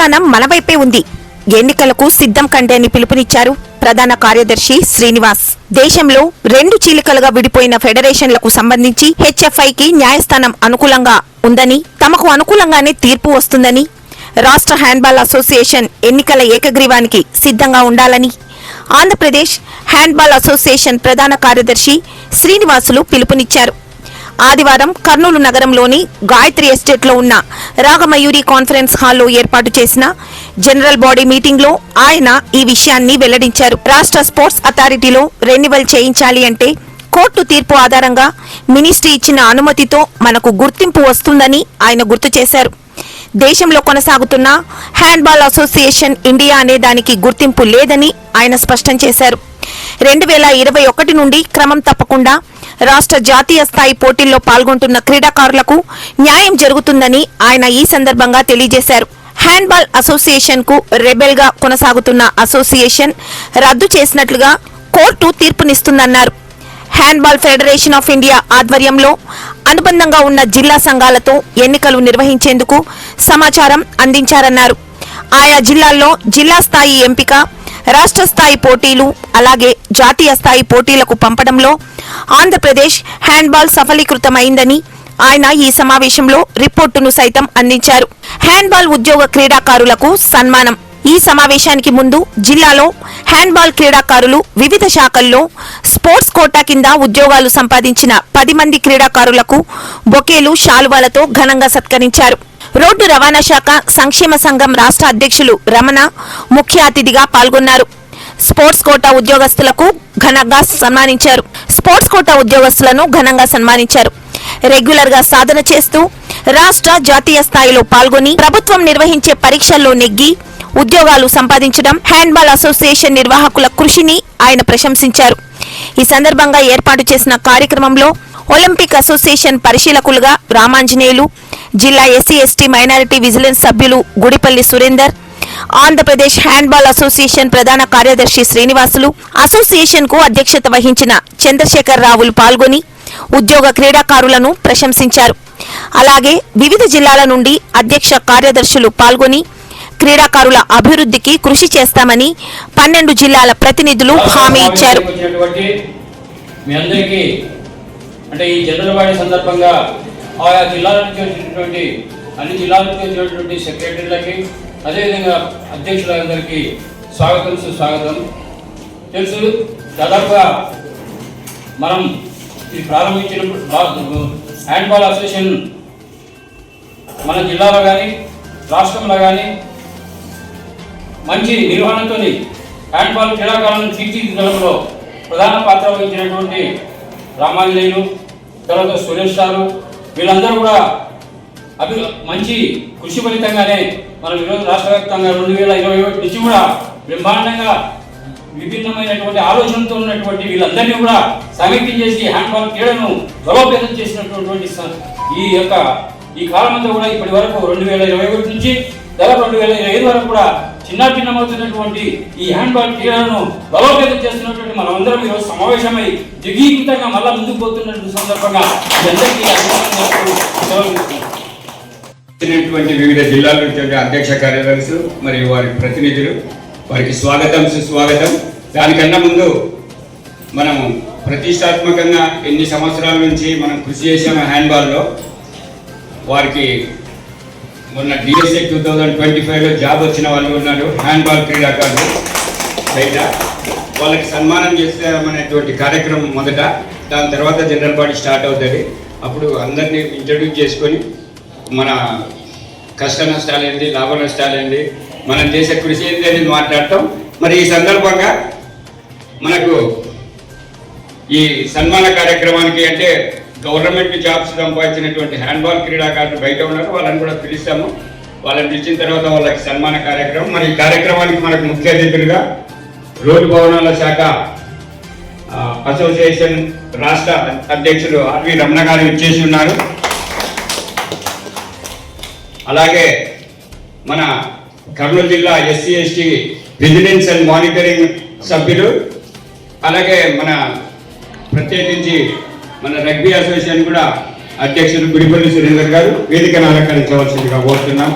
న్యాయస్థానం మన వైపే ఉంది. ఎన్నికలకు సిద్ధం కండి అని పిలుపునిచ్చారు ప్రధాన కార్యదర్శి శ్రీనివాస్. దేశంలో రెండు చీలికలుగా విడిపోయిన ఫెడరేషన్లకు సంబంధించి హెచ్ఎఫ్ఐకి న్యాయస్థానం అనుకూలంగా ఉందని తమకు అనుకూలంగానే తీర్పు వస్తుందని రాష్ట్ర హ్యాండ్బాల్ అసోసియేషన్ ఎన్నికల ఏకగ్రీవానికి సిద్ధంగా ఉండాలని ఆంధ్రప్రదేశ్ హ్యాండ్బాల్ అసోసియేషన్ ప్రధాన కార్యదర్శి శ్రీనివాసులు పిలుపునిచ్చారు. ఆదివారం కర్నూలు నగరంలోని గాయత్రి ఎస్టేట్లో ఉన్న రాగమయూరి కాన్ఫరెన్స్ హాల్లో ఏర్పాటు చేసిన జనరల్ బాడీ మీటింగ్లో ఆయన ఈ విషయాన్ని వెల్లడించారు. రాష్ట్ర స్పోర్ట్స్ అథారిటీలో రెన్యువల్ చేయించాలి అంటే కోర్టు తీర్పు ఆధారంగా మినిస్ట్రీ ఇచ్చిన అనుమతితో మనకు గుర్తింపు వస్తుందని ఆయన గుర్తు చేశారు. దేశంలో కొనసాగుతున్న హ్యాండ్బాల్ అసోసియేషన్ ఇండియా అనే దానికి గుర్తింపు లేదని ఆయన స్పష్టం చేశారు. రెండు వేల ఇరవై ఒకటి నుండి క్రమం తప్పకుండా రాష్ట్ర జాతీయ స్థాయి పోటీల్లో పాల్గొంటున్న క్రీడాకారులకు న్యాయం జరుగుతుందని ఆయన ఈ సందర్భంగా తెలియజేశారు. హ్యాండ్బాల్ అసోసియేషన్కు రెబెల్గా కొనసాగుతున్న అసోసియేషన్ రద్దు చేసినట్లుగా కోర్టు తీర్పునిస్తుందన్నారు. హ్యాండ్బాల్ ఫెడరేషన్ ఆఫ్ ఇండియా ఆధ్వర్యంలో అనుబంధంగా ఉన్న జిల్లా సంఘాలతో ఎన్నికలు నిర్వహించేందుకు సమాచారం అందించారన్నారు. ఆయా జిల్లాల్లో జిల్లా స్థాయి ఎంపిక రాష్ట్ర స్థాయి పోటీలు అలాగే జాతీయ స్థాయి పోటీలకు పంపడంలో ఆంధ్రప్రదేశ్ హ్యాండ్బాల్ సఫలీకృతమైందని ఆయన ఈ సమావేశంలో రిపోర్టును సైతం అందించారు. హ్యాండ్బాల్ ఉద్యోగ క్రీడాకారులకు సన్మానం. ఈ సమావేశానికి ముందు జిల్లాలో హ్యాండ్బాల్ క్రీడాకారులు వివిధ శాఖల్లో స్పోర్ట్స్ కోటా కింద ఉద్యోగాలు సంపాదించిన పది మంది క్రీడాకారులకు బొకేలు శాలువాలతో ఘనంగా సత్కరించారు. రోడ్డు రవాణా శాఖ సంక్షేమ సంఘం రాష్ట్ర అధ్యక్షులు రమణ ముఖ్య అతిథిగా పాల్గొన్నారు. స్పోర్ట్స్ కోటా ఉద్యోగస్తులకు ఘనంగా సన్మానించారు. స్పోర్ట్స్ కోటా ఉద్యోగస్తులను ఘనంగా సన్మానించారు. రెగ్యులర్గా సాధన చేస్తూ రాష్ట్ర జాతీయ స్థాయిలో పాల్గొని ప్రభుత్వం నిర్వహించే పరీక్షల్లో నెగ్గి ఉద్యోగాలు సంపాదించడం హ్యాండ్బాల్ అసోసియేషన్ నిర్వాహకుల కృషిని ఆయన ప్రశంసించారు. ఈ సందర్భంగా ఏర్పాటు చేసిన కార్యక్రమంలో ఒలింపిక్ అసోసియేషన్ పరిశీలకులుగా రామాంజనేయులు జిల్లా ఎస్సీ ఎస్టీ మైనారిటీ విజిలెన్స్ సభ్యులు గుడిపల్లి సురేందర్ ఆంధ్రప్రదేశ్ హ్యాండ్బాల్ అసోసియేషన్ ప్రధాన కార్యదర్శి శ్రీనివాసులు అసోసియేషన్కు అధ్యక్షత వహించిన చంద్రశేఖర్ రావులు పాల్గొని ఉద్యోగ క్రీడాకారులను ప్రశంసించారు. అలాగే వివిధ జిల్లాల నుండి అధ్యక్ష కార్యదర్శులు పాల్గొని క్రీడాకారుల అభివృద్ధికి కృషి చేస్తామని పన్నెండు జిల్లాల ప్రతినిధులు హామీ ఇచ్చారు. మీ అందరికీ అంటే ఈ జనరల్ బాడీ సందర్భంగా ఆయా జిల్లాల నుంచి వచ్చినటువంటి అన్ని జిల్లాలకు నుంచి వచ్చినటువంటి సెక్రటరీలకి అదేవిధంగా అధ్యక్షులందరికీ స్వాగతం సుస్వాగతం. తెలుసు దాదాపుగా మనం ఇది ప్రారంభించినప్పుడు హ్యాండ్బాల్ అసోసియేషన్ మన జిల్లాలో కానీ రాష్ట్రంలో కానీ మంచి నిర్వహణతో హ్యాండ్బాల్ క్రీడాకారులను తీర్చిదిద్దడంలో ప్రధాన పాత్ర వహించినటువంటి రామాంజనేయులు తర్వాత సురేష్ గారు వీళ్ళందరూ కూడా అభి మంచి కృషి ఫలితంగానే మనం ఈరోజు రాష్ట్ర వ్యాప్తంగా రెండు వేల ఇరవై ఒకటి నుంచి కూడా బ్రహ్మాండంగా విభిన్నమైనటువంటి ఆలోచనతో ఉన్నటువంటి వీళ్ళందరినీ కూడా సమైక్యం చేసి హ్యాండ్బాల్ క్రీడను బలోపేతం చేసినటువంటి ఈ యొక్క ఈ కాలం అంతా కూడా ఇప్పటి వరకు రెండు వేల ఇరవై ఒకటి నుంచి దాదాపు రెండు వేల ఇరవై ఐదు వరకు కూడా చిన్న భిన్నమవుతున్నటువంటి ఈ హ్యాండ్బాల్ క్రీడలను బలోపేతం చేస్తున్నటువంటి మనమందరం ఈరోజు సమావేశమై దిగీకృతంగా మళ్ళా ముందుకు పోతున్నటువంటి సందర్భంగా మీ అందరికీ అభినందనలు వచ్చినటువంటి వివిధ జిల్లాల నుంచి అధ్యక్ష కార్యదర్శులు మరియు వారి ప్రతినిధులు వారికి స్వాగతం సుస్వాగతం. దానికన్నా ముందు మనం ప్రతిష్టాత్మకంగా ఎన్ని సంవత్సరాల నుంచి మనం కృషి చేసాము హ్యాండ్బాల్లో వారికి మొన్న డిఎస్ఏ టూ థౌజండ్ ట్వంటీ ఫైవ్లో జాబ్ వచ్చిన వాళ్ళు ఉన్నారు హ్యాండ్బాల్ క్రీడాకారులు. బయట వాళ్ళకి సన్మానం చేస్తామనేటువంటి కార్యక్రమం మొదట దాని తర్వాత జనరల్ బాడీ స్టార్ట్ అవుతుంది. అప్పుడు అందరినీ ఇంట్రడ్యూస్ చేసుకొని మన కష్ట నష్టాలేంటి లాభ నష్టాలేంటి? మనం చేసే కృషి ఏంటి అనేది మాట్లాడటం. మరి ఈ సందర్భంగా మనకు ఈ సన్మాన కార్యక్రమానికి అంటే గవర్నమెంట్ జాబ్స్ సంపాదించినటువంటి హ్యాండ్బాల్ క్రీడాకారులు బయట ఉన్నారు. వాళ్ళని కూడా పిలుస్తాము. వాళ్ళని పిలిచిన తర్వాత వాళ్ళకి సన్మాన కార్యక్రమం. మరి ఈ కార్యక్రమానికి మనకు ముఖ్య అతిథులుగా రోడ్డు భవనాల శాఖ అసోసియేషన్ రాష్ట్ర అధ్యక్షులు ఆర్వి రమణ గారు ఇచ్చేసి ఉన్నారు. అలాగే మన కర్నూలు జిల్లా SC ST vigilance and monitoring సభ్యులు అలాగే మన ప్రత్యేకించి మన రగ్బీ అసోసియేషన్ కూడా అధ్యక్షులు గుడిపల్లి సురేందర్ గారు వేదికను అలంకరించవలసిందిగా కోరుతున్నాం.